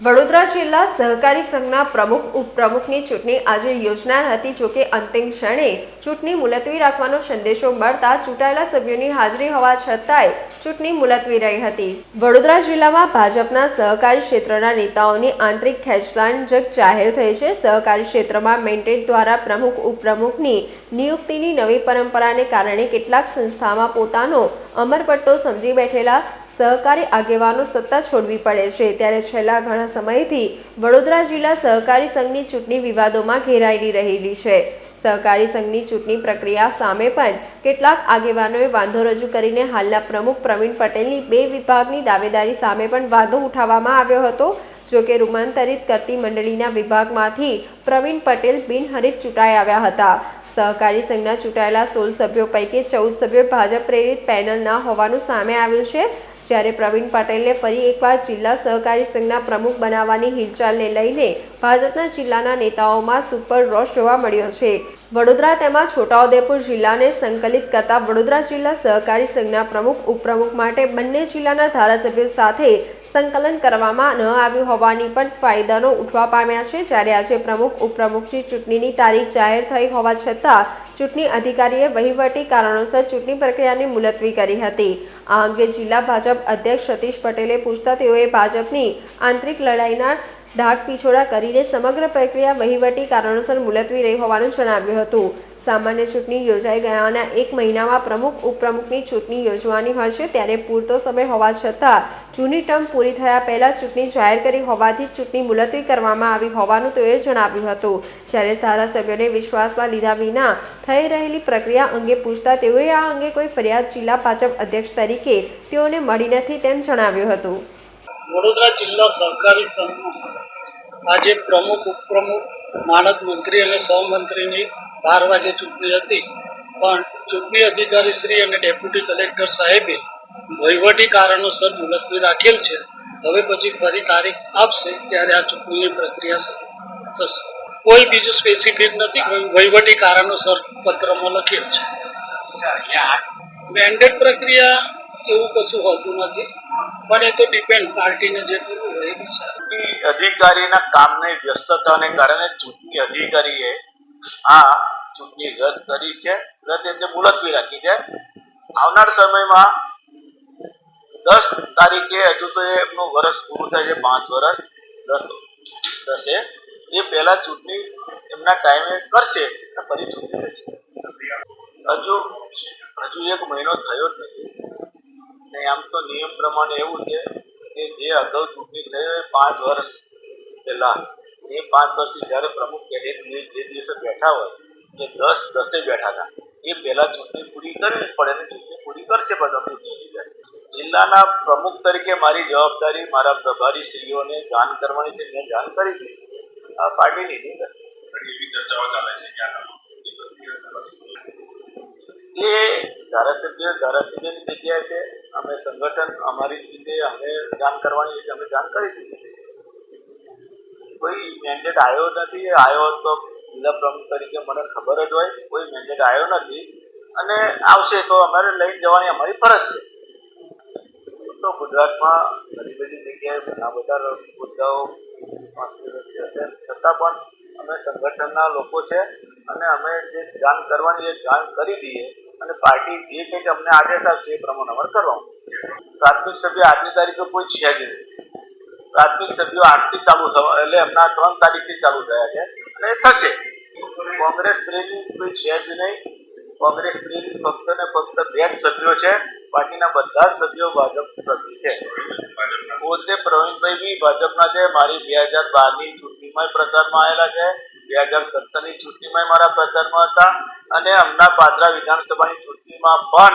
વડોદરા જિલ્લા સહકારી સંઘના પ્રમુખ, ઉપપ્રમુખની ચૂંટણી આજે યોજનાર હતી જોકે અંતિમ ક્ષણે ચૂંટણી મુલતવી રાખવાનો સંદેશો મળતા ચૂંટાયેલા સભ્યોની હાજરી હોવા છતાંય ચૂંટણી મુલતવી રહી હતી. વડોદરા જિલ્લામાં ભાજપના સહકારી ક્ષેત્રના નેતાઓની આંતરિક ખેંચતાણ જગ જાહેર થઈ છે. સહકારી ક્ષેત્રમાં મેન્ટેટ દ્વારા પ્રમુખ, ઉપપ્રમુખની નિયુક્તિની નવી પરંપરાને કારણે કેટલાક સંસ્થામાં પોતાનો અમરપટ્ટો સમજી બેઠેલા સહકારી આગેવાનો સત્તા છોડવી પડે છે. ત્યારે છેલ્લા ઘણા સમયથી વડોદરા જિલ્લા સહકારી સંઘની ચૂંટણી વિવાદોમાં ઘેરાયેલી રહેલી છે. સહકારી સંઘની ચૂંટણી પ્રક્રિયા સામે પણ કેટલાક આગેવાનોએ વાંધો રજૂ કરીને હાલના પ્રમુખ પ્રવીણ પટેલની બે વિભાગની દાવેદારી સામે પણ વાંધો ઉઠાવવામાં આવ્યો હતો. જો કે રૂપાંતરિત કરતી મંડળીના વિભાગમાંથી પ્રવીણ પટેલ બિનહરીફ ચૂંટાઈ આવ્યા હતા. સહકારી સંઘના ચૂંટાયેલા સોળ સભ્યો પૈકી ચૌદ સભ્યો ભાજપ પ્રેરિત પેનલના હોવાનું સામે આવ્યું છે. જ્યારે પ્રવીણ પટેલને ફરી એકવાર જિલ્લા સહકારી સંઘના પ્રમુખ બનાવવાની હિલચાલને લઈને ભાજપના જિલ્લાના નેતાઓમાં સુપર રોષ જોવા મળ્યો છે. વડોદરા તેમજ છોટાઉદેપુર જિલ્લાને સંકલિત કરતા વડોદરા જિલ્લા સહકારી સંઘના પ્રમુખ, ઉપપ્રમુખ માટે બંને જિલ્લાના ધારાસભ્યો સાથે સંકલન કરવામાં ન આવ્યું હોવાની પણ ફાયદાનો ઉઠવા પામ્યા છે. જ્યારે આજે પ્રમુખ, ઉપપ્રમુખની ચૂંટણીની તારીખ જાહેર થઈ હોવા છતાં ચૂંટણી અધિકારીએ વહીવટી કારણોસર ચૂંટણી પ્રક્રિયાને મુલતવી કરી હતી. આ અંગે જિલ્લા ભાજપ અધ્યક્ષ સતીશ પટેલે પૂછતા તેઓએ ભાજપની આંતરિક લડાઈના ઢાક પીછોડા કરીને સમગ્ર પ્રક્રિયા વહીવટી કારણોસર મુલતવી રહી હોવાનું જણાવ્યું હતું. સામાન્ય ચૂંટણી યોજાઈ ગયાના એક મહિનામાં પ્રમુખ, ઉપપ્રમુખની ચૂંટણી યોજવાની હશે ત્યારે પૂરતો સમય હોવા છતાં જૂની ટર્મ પૂરી થયા પહેલાં ચૂંટણી જાહેર કરી હોવાથી ચૂંટણી મુલતવી કરવામાં આવી હોવાનું તેઓએ જણાવ્યું હતું. જ્યારે ધારાસભ્યોને વિશ્વાસમાં લીધા વિના થઈ રહેલી પ્રક્રિયા અંગે પૂછતા તેઓએ આ અંગે કોઈ ફરિયાદ જિલ્લા ભાજપ અધ્યક્ષ તરીકે તેઓને મળી નથી તેમ જણાવ્યું હતું. વડોદરા જિલ્લા સહકારી સંઘ આજે પ્રમુખ, ઉપપ્રમુખ, માનદ મંત્રી અને સહમંત્રીની બાર વાગે ચૂંટણી હતી. પણ ચૂંટણી અધિકારી શ્રી અને ડેપ્યુટી કલેક્ટર સાહેબે વહીવટી કારણોસર મુલતવી રાખેલ છે. હવે પછી ફરી તારીખ આપશે ત્યારે આ ચૂંટણીની પ્રક્રિયા થશે. કોઈ બીજું સ્પેસિફિક નથી વહીવટી કારણોસર પત્રમાં લખેલ છે. મેન્ડેટ પ્રક્રિયા એવું કશું હોતું નથી પણ એ તો ડિપેન્ડ પાર્ટીને જે કરવું હોય ચૂંટણી અધિકારીના કામને વ્યસ્તતાને કારણે ચૂંટણી અધિકારીએ આ ચૂંટણી રદ કરી છે, રદ એટલે મુલતવી રાખી છે. આવનાર સમયમાં દસ તારીખે હજુ તો એમનું વર્ષ પૂરું થાય છે, પાંચ વર્ષ દસ થશે. એ પહેલા ચૂંટણી એમના ટાઈમે કરશે ફરી ચૂંટણી લેશે. હજુ હજુ એક મહિનો થયો જ નથી. ને આમ તો નિયમ પ્રમાણે એવું છે કે જે અગાઉ ચૂંટણી થઈ હોય પાંચ વર્ષ પહેલા. એ પાંચ વર્ષથી જ્યારે પ્રમુખ કેન્ડિડેટ જે દિવસે બેઠા હોય એ દસ દસે બેઠા હતા. એ પહેલા ચૂંટણી પૂરી કરવી પડે ને ચૂંટણી પૂરી કરશે બધા ચૂંટણી જિલ્લાના પ્રમુખ તરીકે મારી જવાબદારી મારા પ્રભારી શ્રીઓને જાણ કરવાની છે મેં જાણ કરી દીધી આ પાર્ટીની નીતિ એવી ચર્ચાઓ ચાલે છે કે એ ધારાસભ્ય ધારાસભ્યની જગ્યાએ છે. અમે સંગઠન અમારી રીતે અમે જાણ કરવાની રીતે અમે જાણ કરી દીધી કોઈ મેન્ડેટ આવ્યો નથી. આવ્યો હોત તો જિલ્લા પ્રમુખ તરીકે મને ખબર જ હોય, કોઈ મેન્ડેટ આવ્યો નથી. અને આવશે તો અમારે લઈને જવાની અમારી ફરજ છે. તો ગુજરાતમાં ઘણી બધી જગ્યાએ ઘણા બધા મુદ્દાઓ હશે. છતાં પણ અમે સંગઠનના લોકો છે અને અમે જે જાણ કરવાની એ જાણ કરી દઈએ અને પાર્ટી જે કંઈક અમને આદેશ આપશે એ પ્રમાણે અમારે કરવાનું. પ્રાથમિક સભ્ય આજની તારીખે કોઈ છે જ નહીં. પ્રાથમિક સભ્યો આજથી ચાલુ થવા એટલે એમના ત્રણ તારીખથી ચાલુ થયા છે. અને થશે. કોંગ્રેસ પ્રેમી કોઈ છે જ નહીં. કોંગ્રેસ પ્રેમી ફક્ત ને ફક્ત બે જ સભ્યો છે. બાકીના બધા જ સભ્યો ભાજપ પ્રતિ છે. પોતે પ્રવીણભાઈ બી ભાજપના છે. મારી બે હજાર બારની ચૂંટણીમાં પ્રચારમાં આવેલા છે. બે હજાર સત્તરની ચૂંટણીમાં મારા પ્રચારમાં હતા. અને હમણાં પાદરા વિધાનસભાની ચૂંટણીમાં પણ